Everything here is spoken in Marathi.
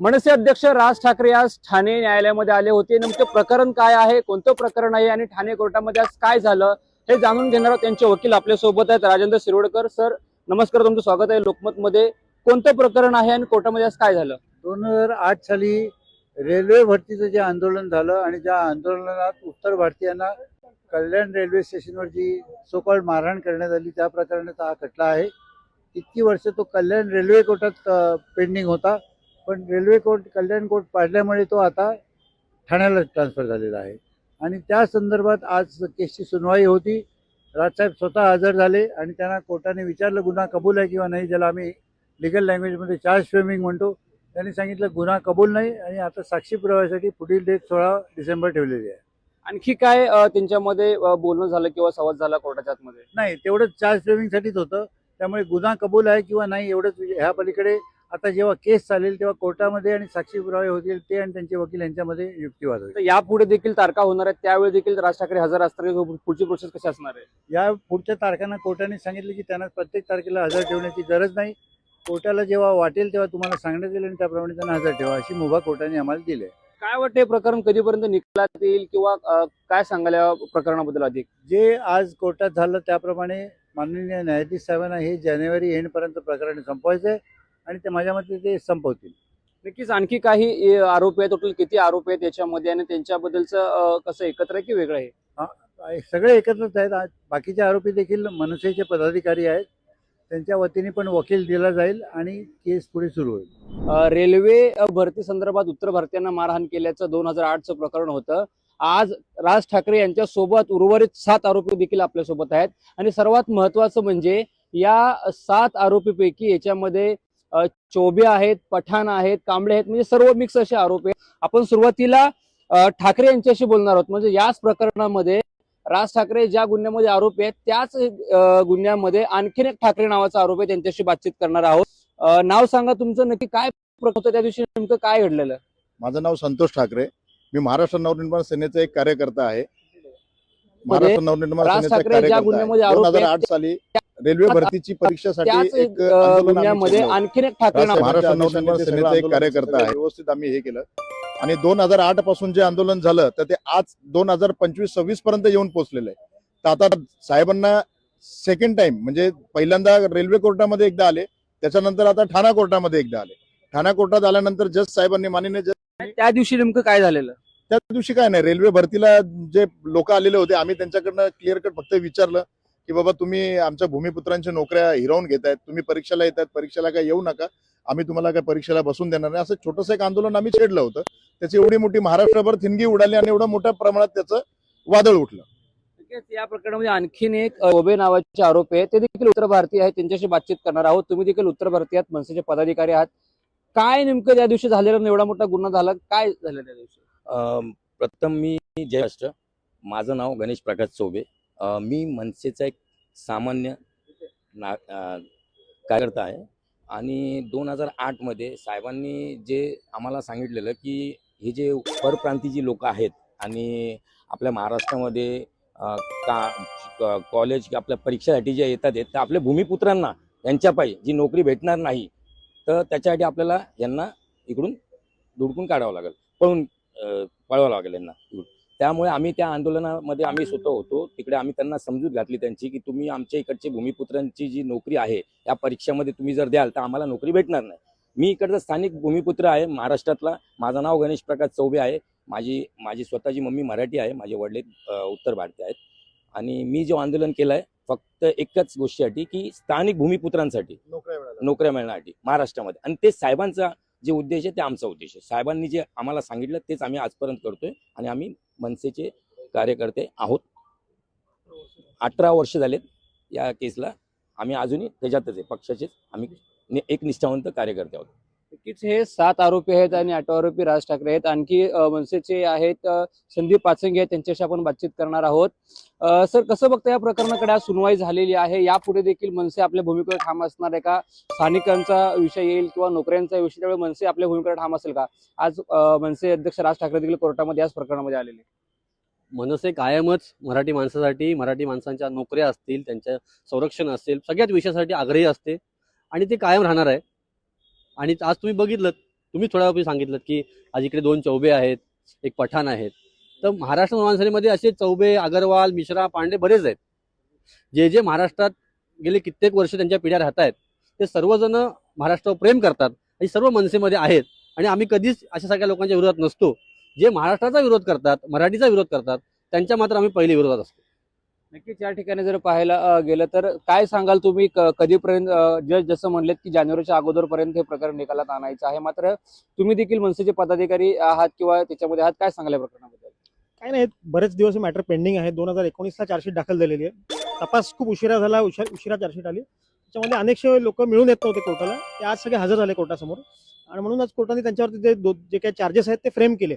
मनसे अध्यक्ष राज ठाकरे आज ठाणे न्यायालयामध्ये आले होते. नेमकं प्रकरण काय आहे? कोणतं प्रकरण आहे? आणि ठाणे कोर्टामध्ये आज काय झालं? हे जाणून घेणार त्यांचे वकील आपल्यासोबत आहेत. राजेंद्र शिरोडकर सर नमस्कार. तुमचं स्वागत आहे लोकमत मध्ये कोणतं प्रकरण आहे आणि कोर्टामध्ये आज काय झालं? दोन हजार आठ साली रेल्वे भरतीचं जे आंदोलन झालं आणि ज्या आंदोलनात उत्तर भारतीयांना कल्याण रेल्वे स्टेशनवर जी सोकॉल मारहाण करण्यात आली त्या प्रकरणाचा हा खटला आहे. इतकी वर्ष तो कल्याण रेल्वे कोर्टात पेंडिंग होता. पण रेल्वे कोर्ट कल्याण कोर्ट पाडल्यामुळे तो आता ठाण्याला ट्रान्सफर झालेला आहे. आणि त्या संदर्भात आज केसची सुनवाई होती. राजसाहेब स्वतः हजर झाले आणि त्यांना कोर्टाने विचारलं गुन्हा कबूल आहे किंवा नाही? ज्याला आम्ही लिगल लँग्वेजमध्ये चार्ज फ्रेमिंग म्हणतो. त्यांनी सांगितलं गुन्हा कबूल नाही आणि आता साक्षी पुराव्यासाठी पुढील डेट सोळा डिसेंबर ठेवलेली आहे. आणखी काय त्यांच्यामध्ये बोलणं झालं किंवा संवाद झाला कोर्टाच्या आतमध्ये? नाही तेवढंच चार्ज फ्रेमिंगसाठीच होतं. त्यामुळे गुन्हा कबूल आहे किंवा नाही एवढंच ह्या पलीकडे आता जेव्हा केस चालेल तेव्हा कोर्टामध्ये आणि साक्षी पुरावे होतील ते आणि त्यांचे वकील यांच्यामध्ये युक्तिवाद होईल. तर यापुढे देखील तारखा होणार आहेत. त्यावेळी देखील राज ठाकरे हजर असणार पुढची प्रोसेस कशी असणार आहे? या पुढच्या तारखांना कोर्टाने सांगितलं की त्यांना प्रत्येक तारखेला हजर ठेवण्याची गरज नाही. कोर्टाला जेव्हा वाटेल तेव्हा तुम्हाला सांगण्यात येईल आणि त्याप्रमाणे त्यांना हजर ठेवा अशी मुभा कोर्टाने आम्हाला दिली आहे. काय वाटते प्रकरण कधीपर्यंत निकालात येईल किंवा काय सांगाल या प्रकरणाबद्दल अधिक जे आज कोर्टात झालं त्याप्रमाणे माननीय न्यायाधीश साहेबांना हे जानेवारी एंडपर्यंत प्रकरण संपवायचं आहे आणि ते माझ्या मते ते संपवतील. नक्कीच आणखी काही आरोपी आहेत? टोटल किती आरोपी आहेत याच्यामध्ये? आणि त्यांच्याबद्दलचं कसं एकत्र आहे की वेगळं आहे? सगळे एकत्रच आहेत. बाकीचे आरोपी देखील मनसेचे पदाधिकारी आहेत. त्यांच्या वतीने पण वकील दिला जाईल आणि केस पुढे सुरू होईल. रेल्वे भरती संदर्भात उत्तर भारतीयांना मारहाण केल्याचं दोन हजार आठचं प्रकरण होतं. आज राज ठाकरे यांच्या सोबत उर्वरित सात आरोपी देखील आपल्यासोबत आहेत. आणि सर्वात महत्वाचं म्हणजे या सात आरोपीपैकी याच्यामध्ये चोबे आहेत पठाण आहेत कांबळे आहेत म्हणजे सर्व मिक्स असे आरोपी आहेत. आपण सुरुवातीला ठाकरे यांच्याशी बोलणार आहोत. म्हणजे याच प्रकरणामध्ये राज ठाकरे ज्या गुन्ह्यामध्ये आरोपी आहेत त्याच गुन्ह्यामध्ये आणखीन एक ठाकरे नावाचा आरोपी आहे. त्यांच्याशी बातचीत करणार आहोत. नाव सांगा तुमचं. नक्की काय होतं? त्या दिवशी नेमकं काय घडलेलं? माझं नाव संतोष ठाकरे. मी महाराष्ट्र नवनिर्माण सेनेचा एक कार्यकर्ता आहे. महाराष्ट्र नवनिर्माण राज सेनेचा ठाकरे ज्या कार्यकर्ता दोन हजार आठ साली रेल्वे भरतीची परीक्षेसाठी एक होतं. आणखीन एक ठाकरे महाराष्ट्र नवनिर्माण सेनेचा एक कार्यकर्ता आहे व्यवस्थित आम्ही हे केलं. आणि दोन हजार आठपासून जे आंदोलन झालं तर ते आज दोन हजार पंचवीस सव्वीस पर्यंत येऊन पोहोचलेलं आहे. तर आता साहेबांना सेकंड टाइम म्हणजे पहिल्यांदा रेल्वे कोर्टामध्ये एकदा आले त्याच्यानंतर आता ठाणा कोर्टामध्ये एकदा आले. ठाणा कोर्टात आल्यानंतर जज साहेबांनी माननीय जज त्या दिवशी नेमकं काय झालेलं? त्या दिवशी काय नाही रेल्वे भरतीला जे लोक आलेले होते आम्ही त्यांच्याकडनं क्लिअर कट फक्त विचारलं. की बाबा तुम्ही आमच्या भूमिपुत्रांच्या नोकऱ्या हिरावून घेतायत तुम्ही परीक्षेला येतात परीक्षेला काय येऊ नका आम्ही तुम्हाला काय परीक्षेला बसून देणार नाही. असं छोटंसं एक आंदोलन आम्ही छेडलं होतं. त्याची एवढी मोठी महाराष्ट्रभर थिनगी उडाली आणि एवढं मोठ्या प्रमाणात त्याचं वादळ उठलं. या प्रकरणामध्ये आणखीन एक ओबे नावाचे आरोपी आहेत. ते देखील उत्तर भारतीय आहेत. त्यांच्याशी बातचीत करणार आहोत. तुम्ही देखील उत्तर भारतीय आहात. मनसेचे पदाधिकारी आहात. काय नेमकं त्या दिवशी झालेलं? एवढा मोठा गुन्हा झाला. काय झालं त्या दिवशी? प्रथम मी जय राष्ट्र माझं नाव गणेश प्रकाश चौबे. मी मनसेचा एक सामान्य ना कार्यकर्ता आहे. आणि दोन हजार आठमध्ये साहेबांनी जे आम्हाला सांगितलेलं की हे जे परप्रांतीची लोक आहेत आणि आपल्या महाराष्ट्रामध्ये का कॉलेज आपल्या परीक्षेसाठी जे येतात आहेत तर आपल्या भूमिपुत्रांना यांच्यापायी जी नोकरी भेटणार नाही तर त्याच्यासाठी आपल्याला यांना इकडून दुडकून काढावं लागेल. पळून पळवावं लागेल यांना त्यामुळे आम्ही त्या आंदोलनामध्ये आम्ही स्वतः होतो. तिकडे आम्ही त्यांना समजूत घातली त्यांची की तुम्ही आमच्या इकडची भूमिपुत्रांची जी नोकरी आहे या परीक्षेमध्ये तुम्ही जर द्याल तर आम्हाला नोकरी भेटणार नाही. मी इकडचा स्थानिक भूमिपुत्र आहे महाराष्ट्रातला. माझं नाव गणेश प्रकाश चौबे आहे. माझी माझी स्वतःची मम्मी मराठी आहे. माझे वडील उत्तर भारतीय आहेत. आणि मी जो आंदोलन केलं आहे फक्त एकच गोष्टीसाठी की स्थानिक भूमिपुत्रांसाठी नोकऱ्या मिळण्यासाठी महाराष्ट्रामध्ये. आणि ते साहेबांचा जे उद्देश आहे ते आमचा उद्देश आहे. साहेबांनी जे आम्हाला सांगितलं तेच आम्ही आजपर्यंत करतोय आणि आम्ही मनसेचे कार्यकर्ते आहोत. अठरा वर्ष झालेत या केसला. आम्ही अजूनही त्याच्यातच आहे पक्षाचेच. आम्ही एक निष्ठावंत कार्यकर्ते आहोत. नक्कीच हे सात आरोपी आहेत आणि आठ आरोपी राज ठाकरे आहेत. आणखी मनसेचे आहेत संदीप पाचंगे आहेत त्यांच्याशी आपण बातचीत करणार आहोत. सर कसं बघता या प्रकरणाकडे आज सुनवाई झालेली आहे? यापुढे देखील मनसे आपल्या भूमिकेवर ठाम असणार आहे का? स्थानिकांचा विषय येईल किंवा नोकऱ्यांचा विषय त्यावेळी मनसे आपल्या भूमिकेवर ठाम असेल का? आज मनसे अध्यक्ष राज ठाकरे देखील कोर्टामध्ये याच प्रकरणामध्ये आलेले मनसे कायमच मराठी माणसासाठी मराठी माणसांच्या नोकऱ्या असतील त्यांच्या संरक्षण असेल सगळ्याच विषयासाठी आग्रही असते आणि ते कायम राहणार आहे. आणि आज तुम्ही बघितलं तुम्ही थोड्या वेळी सांगितलं की आज इकडे दोन चौबे आहेत एक पठाण आहेत. तर महाराष्ट्र नवांसरीमध्ये असे चौबे अगरवाल मिश्रा पांडे बरेच आहेत. जे जे महाराष्ट्रात गेले कित्येक वर्ष त्यांच्या पिढ्या राहत आहेत ते सर्वजण महाराष्ट्रावर प्रेम करतात आणि सर्व मनसेमध्ये आहेत. आणि आम्ही कधीच अशा सगळ्या लोकांच्या विरोधात नसतो. जे महाराष्ट्राचा विरोध करतात मराठीचा विरोध करतात त्यांच्या मात्र आम्ही पहिले विरोधात असतो. नक्कीच या ठिकाणी जर पाहायला गेलं तर काय सांगाल तुम्ही? क- कधीपर्यंत जज जसं म्हणलेत की जानेवारीच्या अगोदरपर्यंत हे प्रकरण निकालात आणायचं आहे. मात्र तुम्ही देखील मनसेचे पदाधिकारी आहात किंवा त्याच्यामध्ये आहात काय सांगाल या प्रकरणाबद्दल? काय नाही बरेच दिवस मॅटर पेंडिंग आहे. दोन हजार एकोणीसला चार्जशीट दाखल झालेली आहे. तपास खूप उशिरा झाला उशिरा उशिरा चार्जशीट आली. त्याच्यामध्ये अनेकशे लोक मिळून येत नव्हते कोर्टाला. ते आज सगळे हजर झाले कोर्टासमोर. आणि म्हणून आज कोर्टाने त्यांच्यावरती जे दो- जे काही चार्जेस आहेत ते फ्रेम केले.